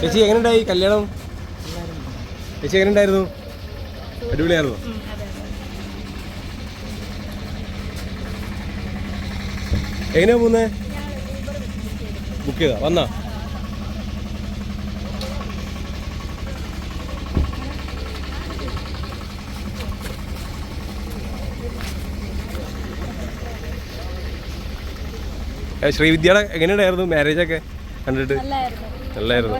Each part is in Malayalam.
ചേച്ചി എങ്ങനെയുണ്ടായി കല്യാണം? ചേച്ചി എങ്ങനെയുണ്ടായിരുന്നു? അടിപൊളിയായിരുന്നു? എങ്ങനെയാ പോകുന്നേ ബുക്ക് ചെയ്താ? വന്നാ? ശ്രീവിദ്യയുടെ എങ്ങനെയുണ്ടായിരുന്നു മാരേജ് ഒക്കെ? കണ്ടിട്ട്? നല്ലായിരുന്നു. നല്ലായിരുന്നു.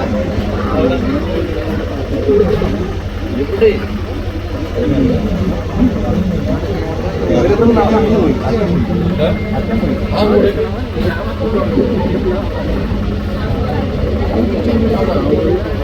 സന്തോഷം. സന്തോഷായി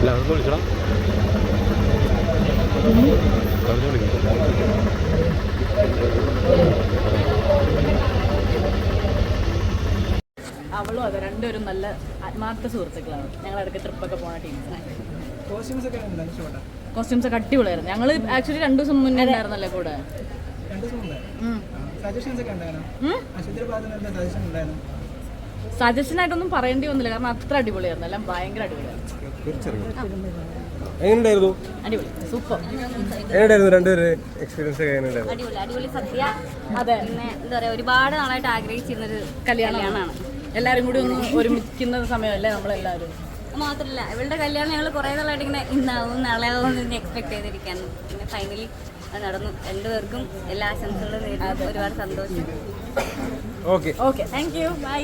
ആ അതൊന്ന് വിളിക്കണം എല്ലാവർക്കും വിളിക്കണം അവളും അതെ രണ്ടുപേരും നല്ല ആത്മാർത്ഥ സുഹൃത്തുക്കളാണ്. ഞങ്ങൾ ഇടയ്ക്ക് ട്രിപ്പൊക്കെ പോണ ടീം കോസ്റ്റ്യൂംസ് ഒക്കെ അടിപൊളിയായിരുന്നു. ഞങ്ങൾ ആക്ച്വലി രണ്ടു ദിവസം മുന്നേ ഉണ്ടായിരുന്നല്ലേ കൂടെ. സജഷൻസ് ഒക്കെ ഉണ്ടായിരുന്നു? സജഷൻ ആയിട്ടൊന്നും പറയേണ്ടി വന്നില്ല. കാരണം അത്ര അടിപൊളിയായിരുന്നു. എല്ലാം ഭയങ്കര അടിപൊളിയായിരുന്നു. എങ്ങനെയുണ്ടായിരുന്നു? അടിപൊളി. സൂപ്പർ. എങ്ങനെയുണ്ടായിരുന്നു? രണ്ടുപേര് എക്സ്പീരിയൻസ് ഒക്കെ എങ്ങനെയുണ്ടായിരുന്നു? അടിപൊളി അടിപൊളി സദ്യ. അതെ. പിന്നെ എന്താ പറയാ ഒരുപാട് നാളായിട്ട് ആഗ്രഹിച്ചിരുന്നൊരു കല്യാണമാണ്. എല്ലാരും കൂടി ഒന്ന് ഒരുമിക്കുന്ന സമയമല്ലേ നമ്മളെല്ലാവരും? മാത്രല്ല ഇവളുടെ കല്യാണം ഞങ്ങൾ കുറേ നാളായിട്ട് ഇങ്ങനെ ഇന്നാവും നാളെ ആവും എന്ന് എക്സ്പെക്ട് ചെയ്തിരിക്കാൻ പിന്നെ ഫൈനലി അത് നടന്നു. രണ്ടുപേർക്കും എല്ലാ ആശംസകളും ഒരുപാട് സന്തോഷം. Okay okay thank you bye